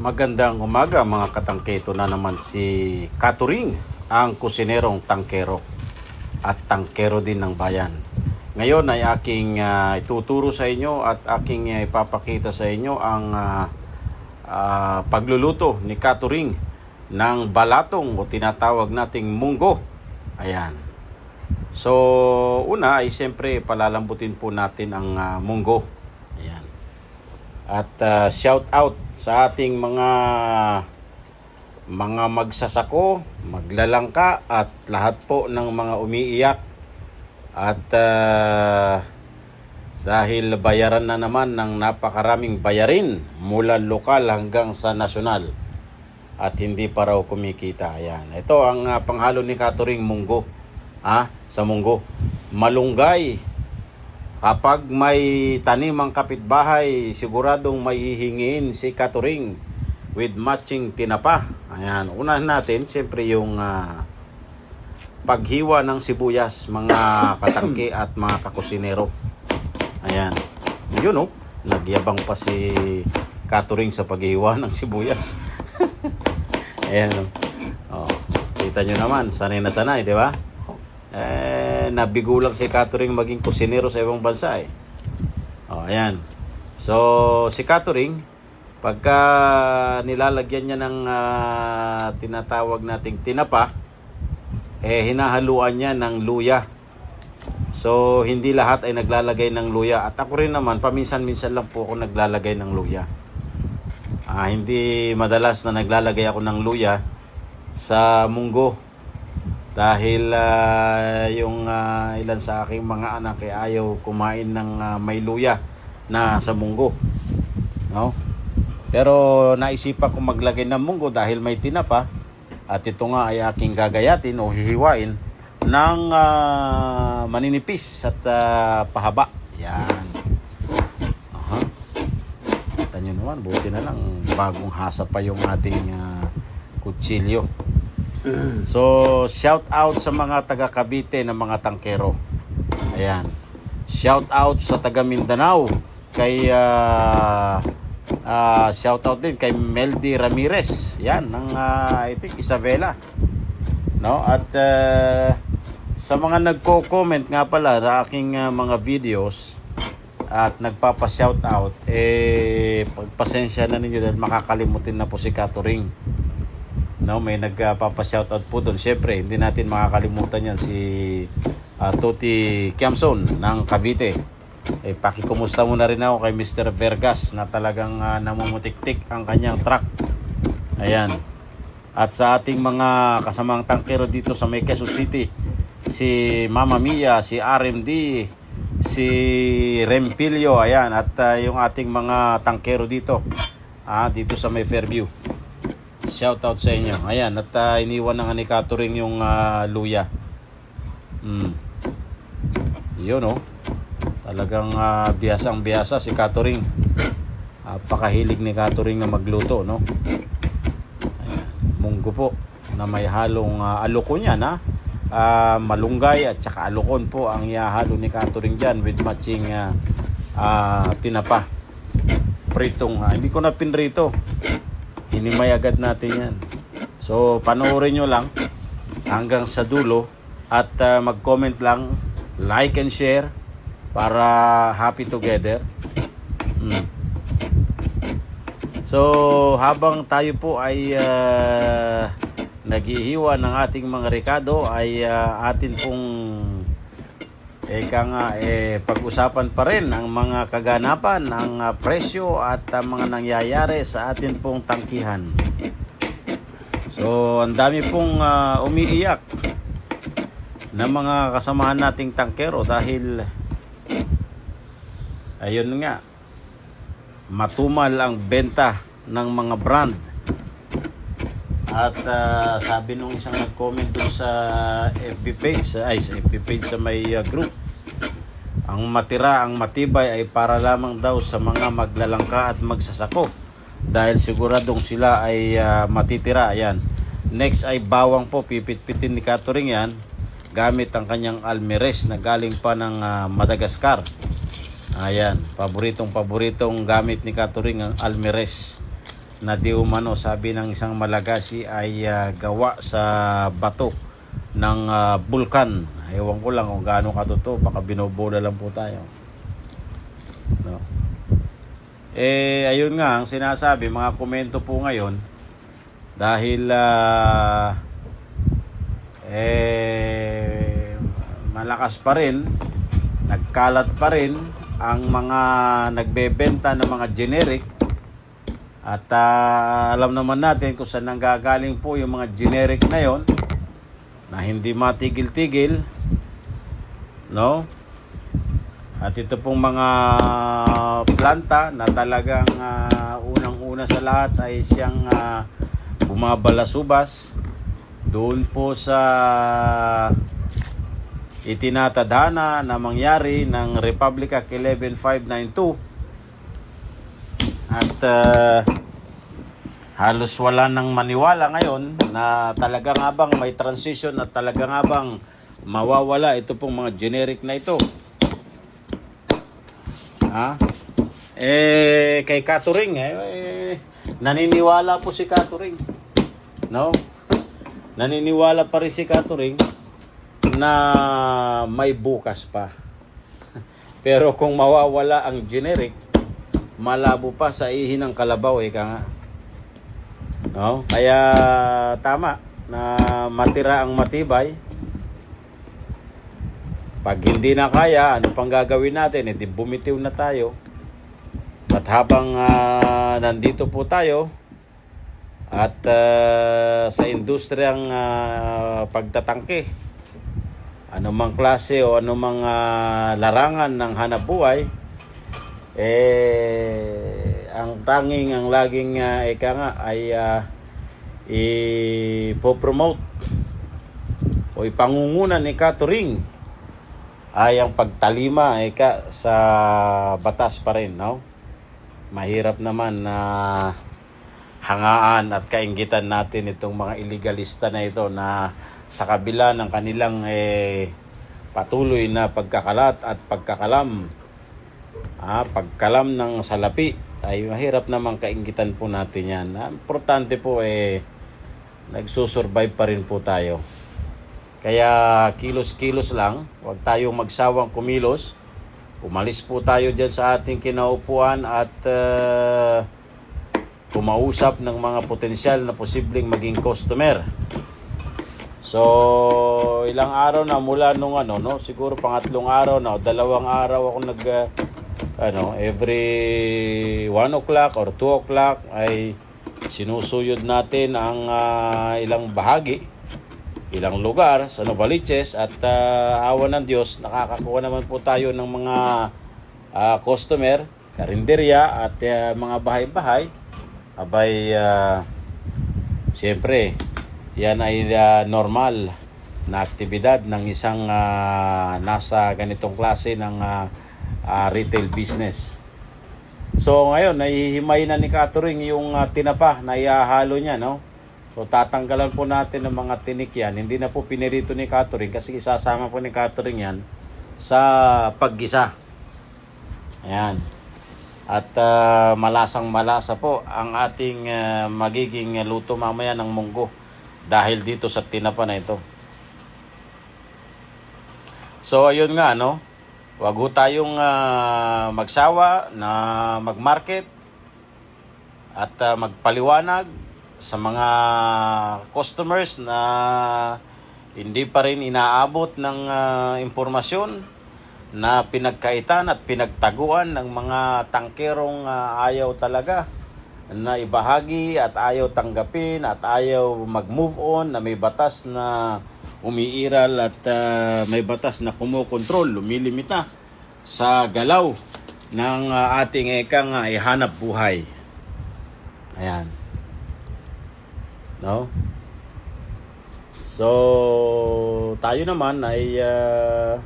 Magandang umaga mga katangketo na naman si Katuring, ang kusinerong tangkero at tangkero din ng bayan. Ngayon ay aking ah, ituturo sa inyo at aking ah, ipapakita sa inyo ang ah, ah, pagluluto ni Katuring ng balatong o tinatawag nating munggo. Ayan. So, una ay siyempre palalambutin po natin ang ah, munggo. At ah, shout out sa ating mga mga magsasako, maglalangka at lahat po ng mga umiiyak. At ah, dahil bayaran na naman ng napakaraming bayarin mula lokal hanggang sa nasyonal at hindi pa raw kumikita. Ayan. Ito ang ah, panghalo ni Katuring Munggo. Ha? Sa Munggo. Malunggay, Kapag may tanim ang kapitbahay, siguradong may hihingin si Katuring with matching tinapa. Ayan, unahin natin, siyempre yung ah, paghiwa ng sibuyas, mga katangke at mga kakusinero. Ayan, yun oh, nagyabang pa si Katuring sa paghiwa ng sibuyas. Ayan oh. oh. Kita nyo naman, sanay na sanay, di ba? eh, nabigo lang si Catering maging kusinero sa ibang bansa eh. Oh, ayan. So, si Catering, pagka nilalagyan niya ng ah, tinatawag nating tinapa, eh, hinahaluan niya ng luya. So, hindi lahat ay naglalagay ng luya. At ako rin naman, paminsan-minsan lang po ako naglalagay ng luya. Ah, hindi madalas na naglalagay ako ng luya sa munggo dahil ah, yung ah, ilan sa aking mga anak ay ayaw kumain ng ah, may luya na sa munggo. No? Pero naisipan ko maglagay ng munggo dahil may tinapa at ito nga ay aking gagayatin o hihiwain ng ah, maninipis at ah, pahaba. Yan. Aha. Kita nyo naman, buti na lang bagong hasa pa yung ating ah, kutsilyo. So, shout out sa mga taga Cavite na mga tangkero. Ayan. Shout out sa taga Mindanao kay ah, ah, shout out din kay Meldy Ramirez. Yan ng ah, I think Isabela. No? At ah, sa mga nagko-comment nga pala sa aking ah, mga videos at nagpapa-shout out eh pagpasensya na ninyo dahil makakalimutin na po si Katuring. No, may nagpapa-shoutout po doon. Siyempre, hindi natin makakalimutan yan si ah, Toti Kiamson ng Cavite. Eh, pakikumusta muna rin ako kay Mr. Vergas na talagang ah, namumutik-tik ang kanyang truck. Ayan. At sa ating mga kasamang tangkero dito sa May Quezon City, si Mama Mia, si RMD, si Rempilio, ayan, at ah, yung ating mga tangkero dito, ah, dito sa May Fairview. Shout out sa inyo. Ayan, at ah, iniwan ng ni Katuring yung ah, luya. Mm. Yun oh. Talagang ah, biyasang-biyasa si Katuring. Napakahilig ni Katuring na magluto, no? Ayan, munggo po na may halong ah, alukon yan, ha? Ah, malunggay at saka alukon po ang ihahalo ni Katuring dyan with matching ah, ah, tinapa. Pritong, ah, hindi ko na pinrito. Hinimay agad natin yan. So, panoorin nyo lang hanggang sa dulo at ah, mag-comment lang, like and share para happy together. Mm. So, habang tayo po ay ah, naghihiwa ng ating mga rekado ay ah, atin pong Eka nga, eh, pag-usapan pa rin ang mga kaganapan, ang ah, presyo at ang mga nangyayari sa atin pong tangkihan. So, ang dami pong ah, umiiyak na mga kasamahan nating tangkero dahil ayun nga, matumal ang benta ng mga brand. At ah, sabi nung isang nag-comment dun sa FB page, ay sa FB page sa may ah, group, ang matira, ang matibay ay para lamang daw sa mga maglalangka at magsasako. Dahil siguradong sila ay ah, matitira. Ayan. Next ay bawang po, pipit-pitin ni Katuring yan gamit ang kanyang almeres na galing pa ng ah, Madagascar. Ayan, paboritong paboritong gamit ni Katuring ang almeres. na di umano sabi ng isang Malagasi ay ah, gawa sa bato ng ah, bulkan. Ewan ko lang kung gaano katotoo, baka binobola lang po tayo. No? Eh, ayun nga, ang sinasabi, mga komento po ngayon, dahil ah, eh, malakas pa rin, nagkalat pa rin ang mga nagbebenta ng mga generic at ah, alam naman natin kung saan nanggagaling po yung mga generic na yon na hindi matigil-tigil no? At ito pong mga planta na talagang ah, unang-una sa lahat ay siyang ah, bumabalasubas doon po sa itinatadhana na mangyari ng Republic Act 11592 at ah, halos wala nang maniwala ngayon na talaga nga bang may transition at talaga nga bang mawawala ito pong mga generic na ito. Ha? Eh, kay Katuring, eh, eh, naniniwala po si Katuring. No? Naniniwala pa rin si Katuring na may bukas pa. Pero kung mawawala ang generic, malabo pa sa ihi ng kalabaw, eh, ka nga. No? Kaya tama na matira ang matibay. Pag hindi na kaya, ano pang gagawin natin? Hindi bumitiw na tayo. At habang ah, nandito po tayo at ah, sa industriyang ah, pagtatangke, anumang klase o anumang ah, larangan ng hanap buhay, eh, ang tanging, ang laging uh, ika nga ay ah, ipopromote o ipangunguna ni Katuring ay ang pagtalima ika sa batas pa rin, no? Mahirap naman na hangaan at kainggitan natin itong mga illegalista na ito na sa kabila ng kanilang eh, patuloy na pagkakalat at pagkakalam Ah, pagkalam ng salapi ay mahirap naman kainggitan po natin yan. Ang importante po eh nagsusurvive pa rin po tayo. Kaya kilos-kilos lang, huwag tayong magsawang kumilos. Umalis po tayo dyan sa ating kinaupuan at uh, kumausap ng mga potensyal na posibleng maging customer. So, ilang araw na mula nung ano, no? Siguro pangatlong araw na dalawang araw ako nag uh, ano, every 1 o'clock or 2 o'clock ay sinusuyod natin ang ah, ilang bahagi, ilang lugar sa Novaliches at ah, awa ng Diyos, nakakakuha naman po tayo ng mga ah, customer, karinderya at ah, mga bahay-bahay. Abay, ah, siyempre, yan ay ah, normal na aktibidad ng isang ah, nasa ganitong klase ng ah, ah, retail business. So ngayon, nahihimay na ni Catering yung ah, tinapa na ihahalo niya, no? So tatanggalan po natin ng mga tinik yan. Hindi na po pinirito ni Catering kasi isasama po ni Catering yan sa paggisa. Ayan. At ah, malasang malasa po ang ating ah, magiging luto mamaya ng munggo dahil dito sa tinapa na ito. So ayun nga no, wag ho tayong ah, magsawa na mag-market at ah, magpaliwanag sa mga customers na hindi pa rin inaabot ng ah, impormasyon na pinagkaitan at pinagtaguan ng mga tangkerong ah, ayaw talaga na ibahagi at ayaw tanggapin at ayaw mag-move on na may batas na umiiral at ah, may batas na kumukontrol, lumilimita sa galaw ng ah, ating ekang uh, ihanap buhay. Ayan. No? So, tayo naman ay ah,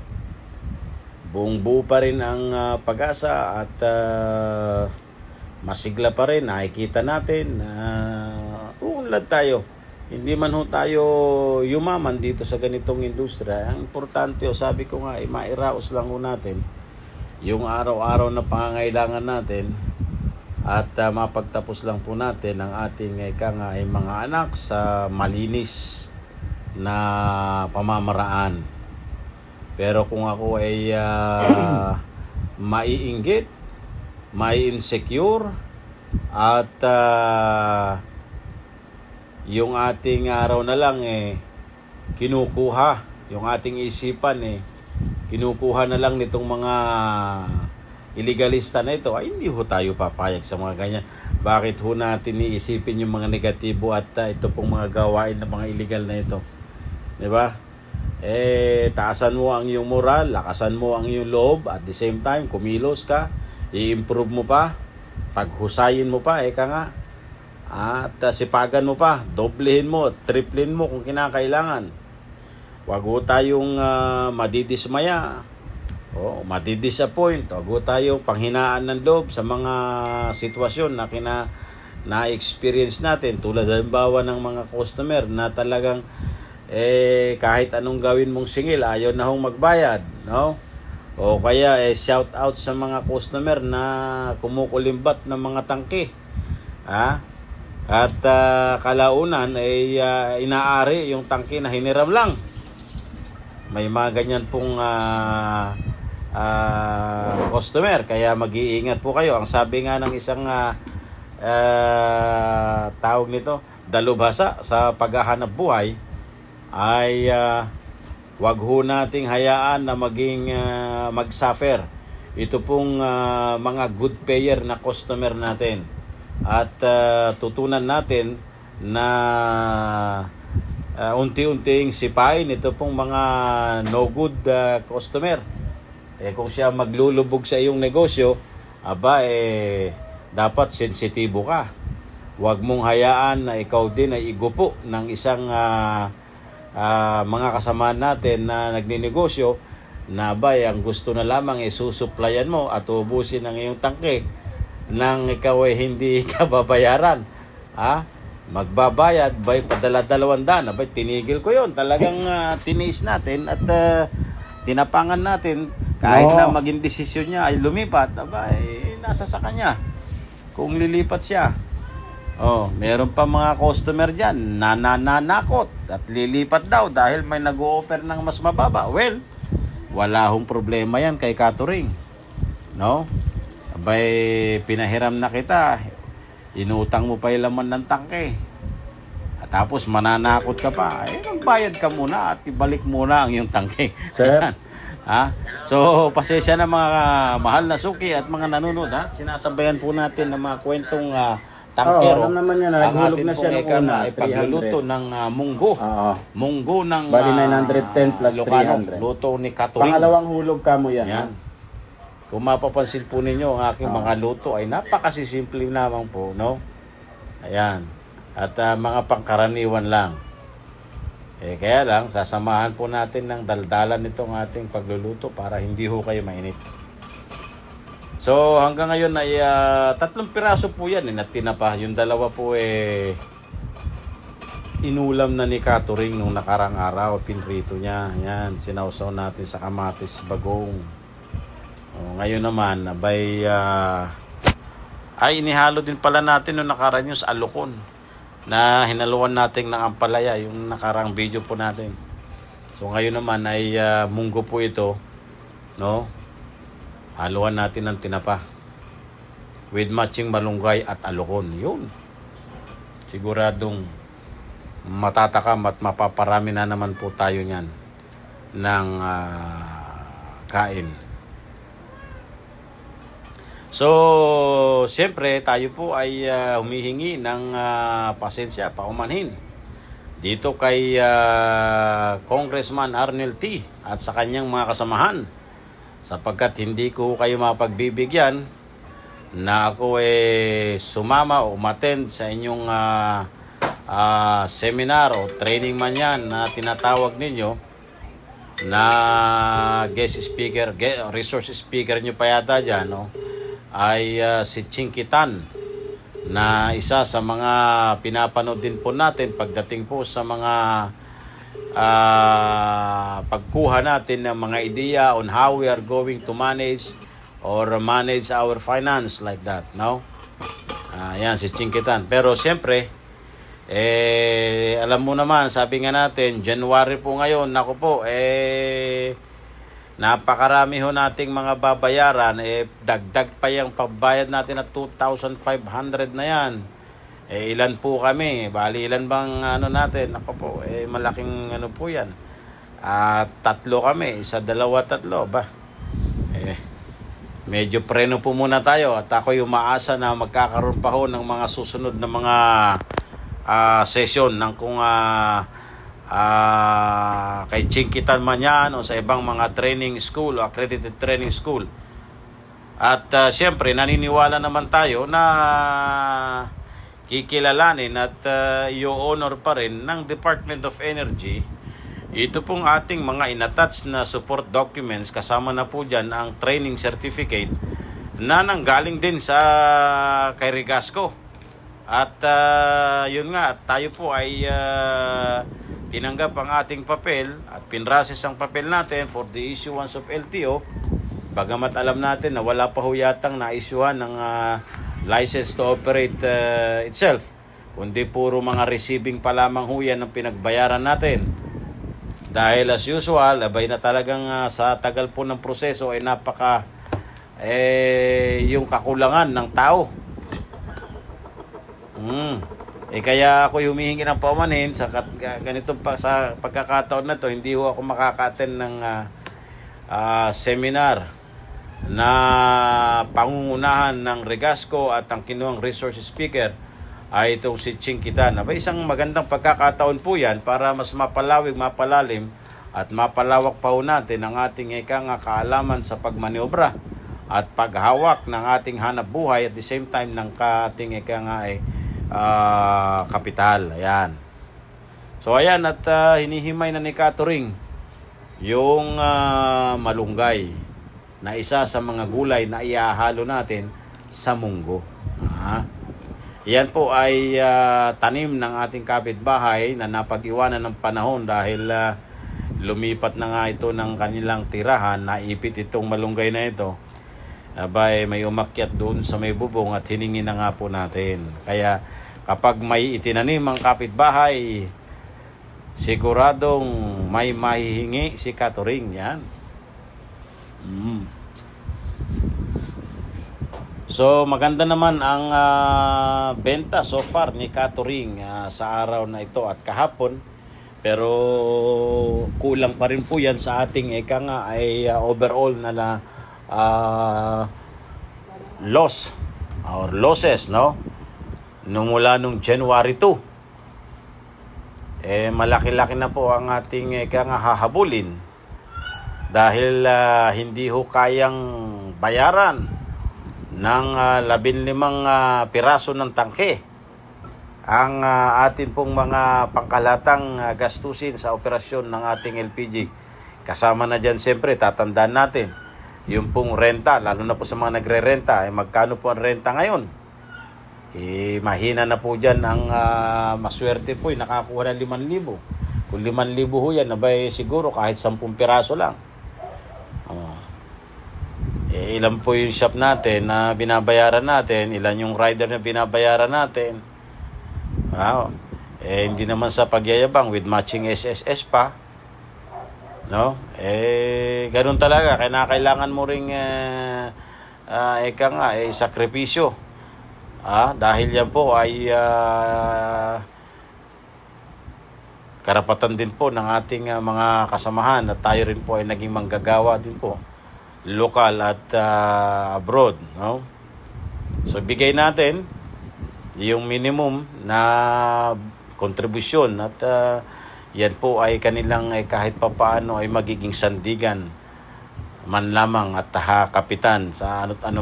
buong buo pa rin ang ah, pag-asa at ah, masigla pa rin. Nakikita natin na uunlad tayo. Hindi man ho tayo yumaman dito sa ganitong industriya. Ang importante, o sabi ko nga, eh, mairaos lang ho natin yung araw-araw na pangangailangan natin at ah, mapagtapos lang po natin ang ating ika nga ay mga anak sa malinis na pamamaraan. Pero kung ako ay ah, maiinggit, mai-insecure, at ah, yung ating araw na lang eh, kinukuha, yung ating isipan eh, kinukuha na lang nitong mga illegalista na ito, ay hindi ho tayo papayag sa mga ganyan. Bakit ho natin iisipin yung mga negatibo at ah, ito pong mga gawain ng mga illegal na ito? 'Di ba? Eh, taasan mo ang iyong moral, lakasan mo ang iyong loob, at the same time, kumilos ka, i-improve mo pa, paghusayin mo pa, eka nga, at uh, sipagan mo pa, doblehin mo, triplin mo kung kinakailangan. Huwag ho tayong ah, madidismaya, o madidisappoint, huwag ho tayong panghinaan ng loob sa mga sitwasyon na kina na-experience natin. Tulad halimbawa ng mga customer na talagang eh kahit anong gawin mong singil ayaw na hong magbayad no? O kaya eh shout out sa mga customer na kumukulimbat ng mga tangke ha? At ah, kalaunan ay ah, inaari yung tangke na hiniram lang. May mga ganyan pong ah, ah, customer kaya mag-iingat po kayo. Ang sabi nga ng isang ah, ah, tawag nito dalubhasa sa paghahanap buhay ay ah, wag ho nating hayaan na maging ah, mag-suffer. Ito pong ah, mga good payer na customer natin. At ah, tutunan natin na ah, unti-unting sipain ito pong mga no good ah, customer eh kung siya maglulubog sa iyong negosyo aba eh dapat sensitibo ka Huwag mong hayaan na ikaw din ay igupo ng isang ah, ah, mga kasama natin na nagninegosyo na ba ang gusto na lamang isusuplayan mo at ubusin ang iyong tangke nang ikaw ay hindi ka babayaran. Ha? Magbabayad by padala dalawang daan. Abay, tinigil ko yon Talagang ah, tiniis natin at ah, tinapangan natin kahit No. na maging desisyon niya ay lumipat, abay, nasa sa kanya. Kung lilipat siya. Oh, meron pa mga customer diyan na nananakot at lilipat daw dahil may nag-o-offer ng mas mababa. Well, wala hong problema yan kay catering. No? Abay, pinahiram na kita. Inutang mo pa yung laman ng tangke. At tapos mananakot ka pa. Eh, magbayad ka muna at ibalik muna ang iyong tangke. Sir? Ha? So, pasensya na mga mahal na suki at mga nanonood. Ha? Sinasabayan po natin ng mga kwentong ah, tangkero. Oo, alam naman niya na, Ang atin na siya pong eka na ay 300. pagluluto ng ah, munggo. Oo. Munggo ng Bali, ah, 910 plus Ilocano. 300. Luto ni Katuring. Pangalawang hulog ka mo yan. Yan. Kung mapapansin po ninyo, ang aking mga luto ay napakasisimple lamang po, no? Ayan. At ah, mga pangkaraniwan lang. Eh, kaya lang, sasamahan po natin ng daldalan nitong ating pagluluto para hindi ho kayo mainip. So, hanggang ngayon ay ah, tatlong piraso po yan eh, na tinapa. Yung dalawa po eh, inulam na ni Katuring nung nakarang araw, pinrito niya. Yan, sinausaw natin sa kamatis bagong. O, ngayon naman, abay, ah, ay inihalo din pala natin nung nakarang yung sa alukon na hinaluan natin ng ampalaya, yung nakarang video po natin. So ngayon naman ay ah, munggo po ito, no? Haluan natin ng tinapa with matching malunggay at alukon. Yun. Siguradong matatakam at mapaparami na naman po tayo niyan ng ah, kain. So, siyempre, tayo po ay ah, humihingi ng ah, pasensya, paumanhin. Dito kay ah, Congressman Arnel T. at sa kanyang mga kasamahan. Sapagkat hindi ko kayo mapagbibigyan na ako eh sumama o umattend sa inyong ah, ah, seminar o training man yan na tinatawag ninyo na guest speaker, resource speaker nyo pa yata dyan, no? Ay ah, si Chinkitan na isa sa mga pinapanood din po natin pagdating po sa mga ah, pagkuha natin ng mga ideya on how we are going to manage or manage our finance like that, no? Yan, si Chinkitan. Pero siyempre, eh, alam mo naman, sabi nga natin, January po ngayon, naku po, eh, napakarami ho nating mga babayaran, eh, dagdag pa yung pagbayad natin na 2,500 na yan. Eh, ilan po kami? Bali, ilan bang ano natin? Ako po, eh, malaking ano po yan. Ah, tatlo kami, isa, dalawa, tatlo, ba? Eh, medyo preno po muna tayo at ako'y umaasa na magkakaroon pa ho ng mga susunod na mga ah, session ng kung ah, ah, kay Chinkitan man yan o sa ibang mga training school accredited training school. At ah, siyempre, naniniwala naman tayo na kikilalanin at uh, i-honor pa rin ng Department of Energy ito pong ating mga inattach na support documents kasama na po dyan ang training certificate na nanggaling din sa kay Rigasco. At ah, yun nga, tayo po ay ah, tinanggap ang ating papel at pinrases ang papel natin for the issuance of LTO. Bagamat alam natin na wala pa ho yatang na-issuehan ng ah, license to operate ah, itself. Kundi puro mga receiving pa lamang ho yan ang pinagbayaran natin. Dahil as usual, abay na talagang ah, sa tagal po ng proseso ay napaka eh, yung kakulangan ng tao. Mm. Eh kaya ako humihingi ng paumanhin sa kat, ganito pa sa pagkakataon na to, hindi ho ako makaka-attend ng ah, ah, seminar na pangungunahan ng Regasco at ang kinuhang resource speaker ay itong si Chinkitan. Aba, isang magandang pagkakataon po yan para mas mapalawig, mapalalim at mapalawak pa natin ang ating ika nga kaalaman sa pagmaniobra at paghawak ng ating hanap buhay at the same time ng ating ika nga ay ah, kapital. Ayan. So ayan at ah, hinihimay na ni Katuring yung ah, malunggay na isa sa mga gulay na iahalo natin sa munggo. Ah. Yan po ay ah, tanim ng ating kapitbahay na napag-iwanan ng panahon dahil ah, lumipat na nga ito ng kanilang tirahan, naipit itong malunggay na ito. Abay, may umakyat doon sa may bubong at hiningi na nga po natin. Kaya kapag may itinanim ang kapitbahay, siguradong may mahihingi si Katuring yan. Mm. So maganda naman ang ah, benta so far ni Katuring ah, sa araw na ito at kahapon. Pero kulang pa rin po yan sa ating eka nga ay ah, overall na na ah, loss or losses no nung mula nung January 2 eh malaki-laki na po ang ating eka nga hahabulin dahil ah, hindi ho kayang bayaran ng uh, labinlimang ah, piraso ng tangke ang ah, atin pong mga pangkalatang ah, gastusin sa operasyon ng ating LPG. Kasama na dyan siyempre, tatandaan natin, yung pong renta, lalo na po sa mga nagre-renta, eh, magkano po ang renta ngayon? Eh, mahina na po dyan ang ah, maswerte po, eh, nakakuha ng 5,000. Kung 5,000 ho yan, abay siguro kahit 10 piraso lang. Oh. Eh, ilan po yung shop natin na binabayaran natin, ilan yung rider na binabayaran natin. Wow. Eh, hindi naman sa pagyayabang with matching SSS pa. No? Eh, ganun talaga. Kailangan mo ring, eh, ah, eka nga, eh, sakripisyo. Ah, dahil yan po ay ah, karapatan din po ng ating ah, mga kasamahan at tayo rin po ay naging manggagawa din po lokal at ah, abroad no? So bigay natin yung minimum na kontribusyon at ah, yan po ay kanilang ay kahit papaano ay magiging sandigan man lamang at ha, kapitan sa ano't ano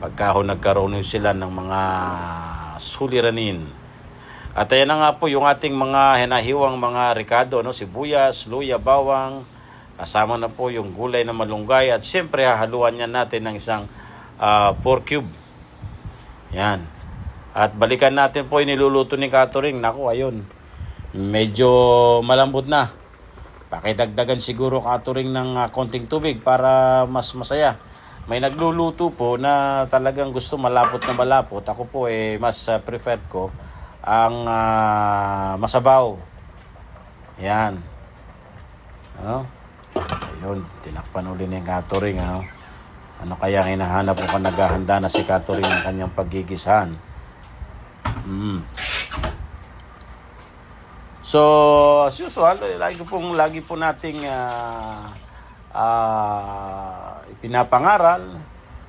man pagka ho nagkaroon sila ng mga suliranin at ayan na nga po yung ating mga hinahiwang mga ricado, no? sibuyas, luya, bawang, kasama na po yung gulay na malunggay at siyempre hahaluan niya natin ng isang 4 cube. Yan. At balikan natin po yung niluluto ni Katuring. Naku, ayun. Medyo malambot na. Pakidagdagan siguro Katuring ng ah, konting tubig para mas masaya. May nagluluto po na talagang gusto malapot na malapot. Ako po eh mas ah, preferred ko ang ah, masabaw. Yan. Ano? Ayun, tinakpan uli ni Catering. Ano? ano kaya ang hinahanap ko kung naghahanda na si Catering ng kanyang paggigisahan? Mm. So, as usual, lagi pong lagi po nating ah, ah, ipinapangaral,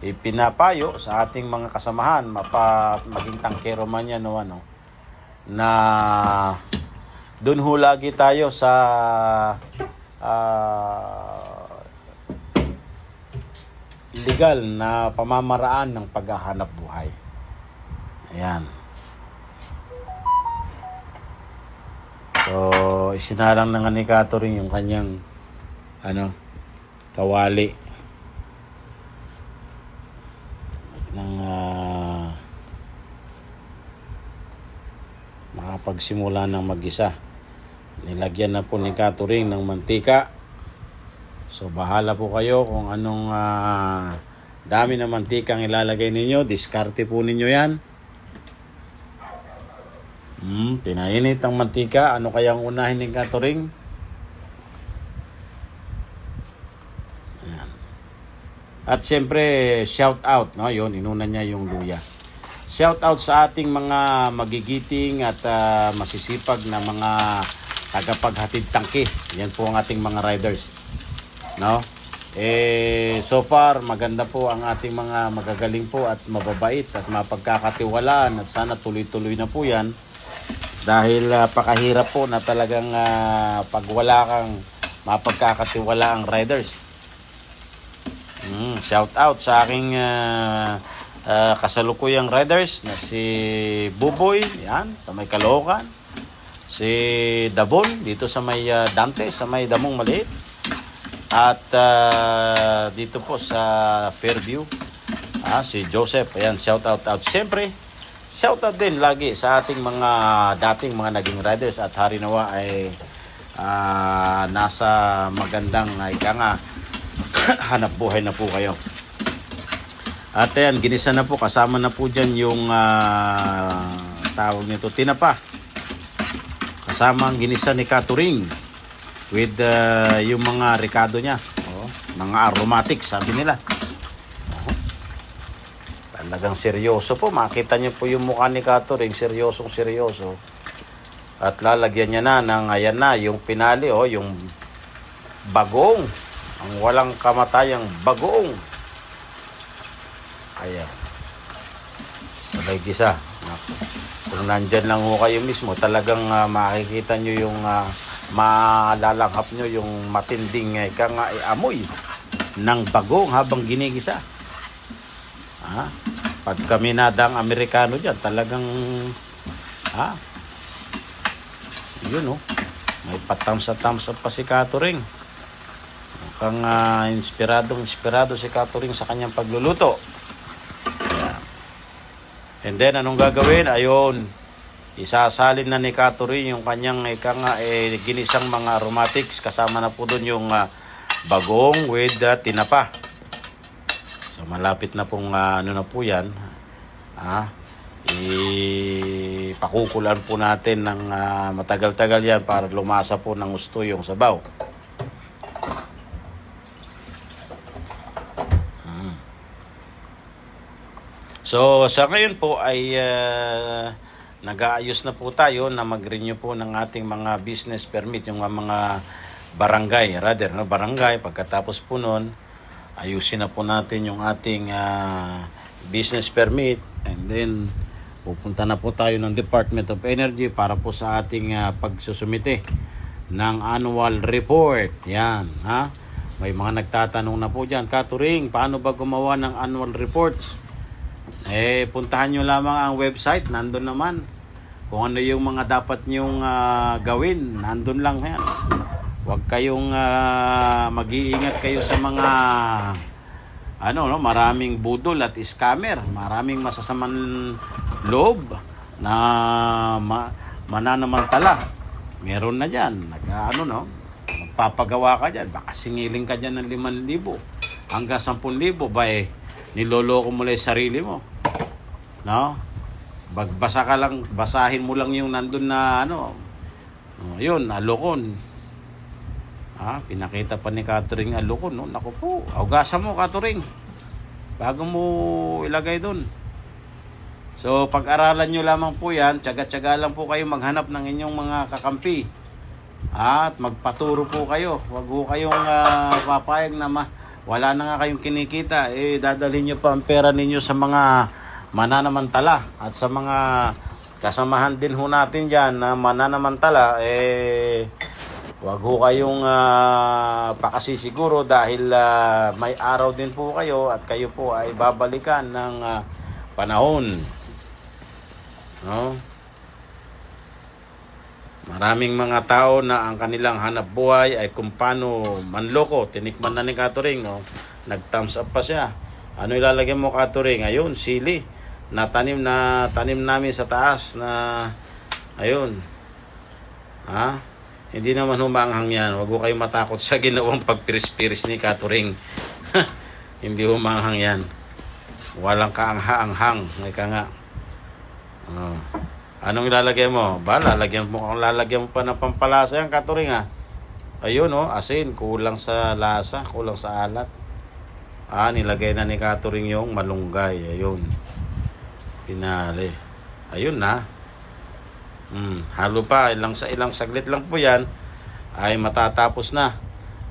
ipinapayo sa ating mga kasamahan, mapa, maging tangkero man yan o ano, na doon ho lagi tayo sa ah, legal na pamamaraan ng paghahanap buhay. Ayan. So, isinalang na nga ni Catherine yung kanyang ano, kawali ng ah, makapagsimula ng mag-isa. Nilagyan na po ni Catherine ng mantika. So, bahala po kayo kung anong ah, dami ng mantika ang ilalagay ninyo. Diskarte po ninyo yan. Hmm, pinainit ang mantika. Ano kayang unahin ni Catherine? At siyempre, shout out, no? Yun, inuna niya yung luya. Shout out sa ating mga magigiting at ah, masisipag na mga tagapaghatid tangke. Yan po ang ating mga riders. No? Eh, so far, maganda po ang ating mga magagaling po at mababait at mapagkakatiwalaan at sana tuloy-tuloy na po yan dahil ah, pakahirap po na talagang ah, pag wala kang mapagkakatiwala ang riders. Mm, shout out sa aking ah, ah, kasalukuyang riders na si Buboy, yan, sa may Caloocan. Si Dabon, dito sa may ah, Dante, sa may Damong Maliit. At ah, dito po sa Fairview, ah, si Joseph, ayan, shout out out. Siyempre, Shoutout din lagi sa ating mga dating mga naging riders at hari nawa ay ah, nasa magandang uh, ika nga hanap buhay na po kayo. At ayan, ginisa na po, kasama na po dyan yung ah, tawag nito, tinapa. Kasama ang ginisa ni Katuring with ah, yung mga ricado niya. Oh, mga aromatics, sabi nila. Talagang seryoso po. Makita niyo po yung mukha ni Katuring, seryosong seryoso. At lalagyan niya na ng, ayan na, yung pinali, oh, yung bagong. Ang walang kamatayang bagong. Ayan. Sabay gisa. Kung nandyan lang ho kayo mismo, talagang ah, makikita nyo yung uh, malalanghap nyo yung matinding uh, ika nga, eh, amoy ng bagong habang ginigisa. Ha? Pag kami nadang Amerikano dyan, talagang, ha? Yun, oh. May patams at thumbs up pa si. Mukhang ah, inspiradong inspirado si Katuring sa kanyang pagluluto. Ayan. And then, anong gagawin? Ayun, isasalin na ni Katuring yung kanyang ika nga, eh, ginisang mga aromatics. Kasama na po doon yung ah, bagong with ah, tinapa. So malapit na pong ah, ano na po 'yan. Ah, ipakukulan po natin ng ah, matagal-tagal 'yan para lumasa po ng gusto yung sabaw. So sa ngayon po ay ah, nag-aayos na po tayo na mag-renew po ng ating mga business permit yung mga barangay, rather, no? barangay. Pagkatapos po nun, ayusin na po natin yung ating ah, business permit and then pupunta na po tayo ng Department of Energy para po sa ating ah, pagsusumite ng annual report. Yan, ha? May mga nagtatanong na po dyan, Katuring, paano ba gumawa ng annual reports? Eh, puntahan nyo lamang ang website, nandun naman. Kung ano yung mga dapat nyong ah, gawin, nandun lang yan. Huwag kayong ah, mag-iingat kayo sa mga ano no, maraming budol at scammer, maraming masasamang loob na ma, mananamantala. Meron na diyan, nag ano no, magpapagawa ka diyan, baka singiling ka diyan ng 5,000. hanggang 10,000 ba eh, niloloko mo lang yung sarili mo. No? Bagbasa ka lang, basahin mo lang yung nandun na ano. Oh, yun, alokon. Ah, pinakita pa ni Catering alokon, no? Naku po, augasan mo Catering. Bago mo ilagay doon. So, pag-aralan nyo lamang po yan, tsaga-tsaga lang po kayo maghanap ng inyong mga kakampi. At magpaturo po kayo. Huwag po kayong ah, papayag na ma- wala na nga kayong kinikita. Eh, dadalhin nyo pa ang pera ninyo sa mga mananamantala at sa mga kasamahan din ho natin dyan na mananamantala. Eh, Huwag ho kayong uh, pakasisiguro dahil ah, may araw din po kayo at kayo po ay babalikan ng ah, panahon. No? Maraming mga tao na ang kanilang hanap buhay ay kung paano manloko. Tinikman na ni Katuring. Oh. Nag-thumbs up pa siya. Ano ilalagay mo Katuring? Ayun, sili. Natanim na tanim namin sa taas na ayun. Ha? Hindi naman humanghang yan. Huwag ko kayo matakot sa ginawang pagpiris-piris ni Katuring. Hindi humanghang yan. Walang kaangha-anghang. May ka nga. Oh. Anong ilalagay mo? Ba, lalagyan mo lalagyan mo pa ng pampalasa yan, Katuring ha. Ayun oh, asin. Kulang sa lasa. Kulang sa alat. Ah, nilagay na ni Katuring yung malunggay. Ayun. Pinali. Ayun na. Hmm, halo pa ilang sa ilang saglit lang po 'yan ay matatapos na.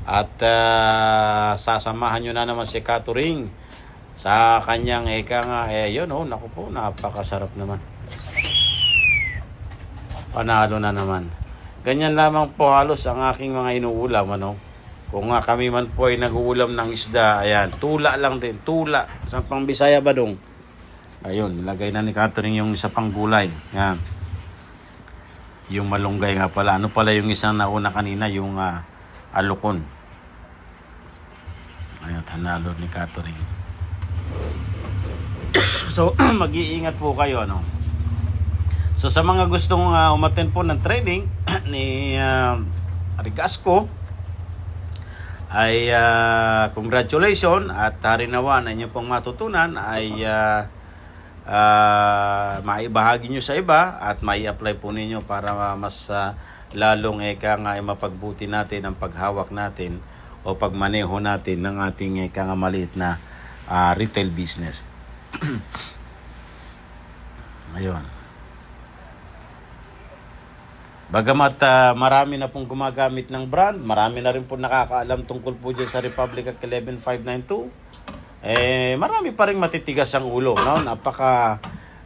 At ah, sasamahan nyo na naman si Katuring sa kanyang eka nga eh yun oh, naku po, napakasarap naman. Panalo na naman. Ganyan lamang po halos ang aking mga inuulam ano. Kung nga kami man po ay nag-uulam ng isda, ayan, tula lang din, tula. Sa pang Bisaya ba dong? Ayun, nilagay na ni Catherine yung isa pang gulay. Yan. Yung malunggay nga pala. Ano pala yung isang nauna kanina, yung ah, alukon. Ayun, hanalo ni Catherine. so, mag-iingat po kayo, ano. So, sa mga gustong uh, umaten po ng training ni uh, Rigasco, ay ah, congratulations at harinawan na inyo pong matutunan ay ah, ah, maibahagi nyo sa iba at mai-apply po ninyo para mas ah, lalong eka nga ay mapagbuti natin ang paghawak natin o pagmaneho natin ng ating eka nga maliit na ah, retail business. Ayun. Bagamat ah, marami na pong gumagamit ng brand, marami na rin po nakakaalam tungkol po dyan sa Republic Act 11592. Eh, marami pa rin matitigas ang ulo, no? Napaka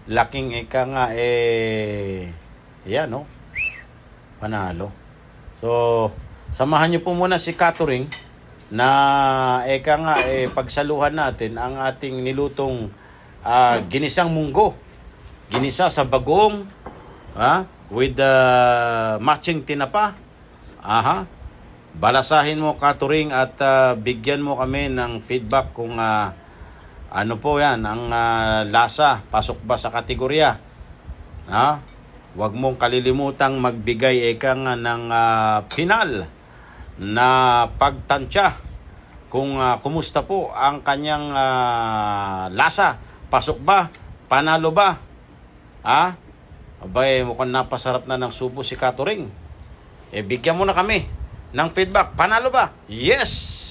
laking eka nga, eh, yan, no? Panalo. So, samahan niyo po muna si Catering na eka nga, eh, pagsaluhan natin ang ating nilutong ah, ginisang munggo. Ginisa sa bagong, ha? With the matching tinapa. Aha. Balasahin mo Katuring at ah, bigyan mo kami ng feedback kung ah, ano po 'yan ang ah, lasa pasok ba sa kategorya. Ha? Huwag mong kalilimutang magbigay eka nga ng ah, pinal na pagtansya kung ah, kumusta po ang kanyang ah, lasa. Pasok ba? Panalo ba? Ha? Abay, mukhang napasarap na ng subo si Katuring. Eh, bigyan mo na kami ng feedback. Panalo ba? Yes!